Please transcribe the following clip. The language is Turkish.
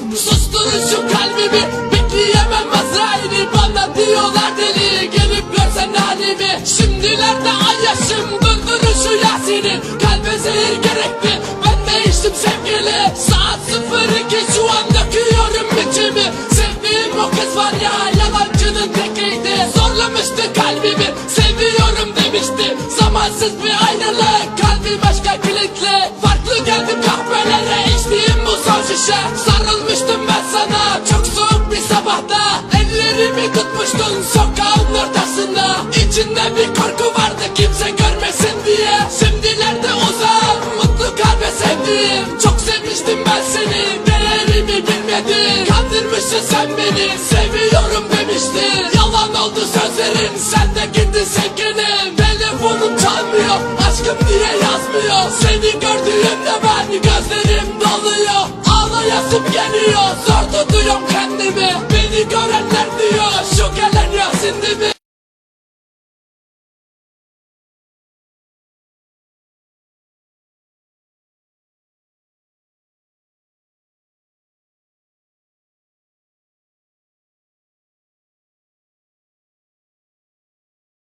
Susturun şu kalbimi Bekleyemem Azrail'i. Bana diyorlar deli Gelip görsen halimi. Şimdilerde ay yaşım Döndürün şu Yasin'i. Kalbe zehir gerekli Ben değiştim sevgili. Saat 02 şu an döküyorum içimi Sevdiğim o kız var ya Yalancının tekiydi. Zorlamıştı kalbimi Seviyorum demişti. Zamansız bir ayrılık Kalbim aşka kilitli. Farklı geldim kahvelere içtiğim bu son şişe İçinde bir korku vardı kimse görmesin diye. Şimdilerde uzak mutlu kalbe sevdiğim Çok sevmiştim ben seni Değerimi bilmedin. Kandırmışsın sen beni Seviyorum demiştin. Yalan oldu sözlerin Sen de gittin sevgilim Telefonum çalmıyor Aşkım niye yazmıyor? Seni gördüğümde ben Gözlerim doluyor. Ağlayasım geliyor Zor tutuyorum kendimi. Beni görenler diyor Şu gelen Yasin'di mi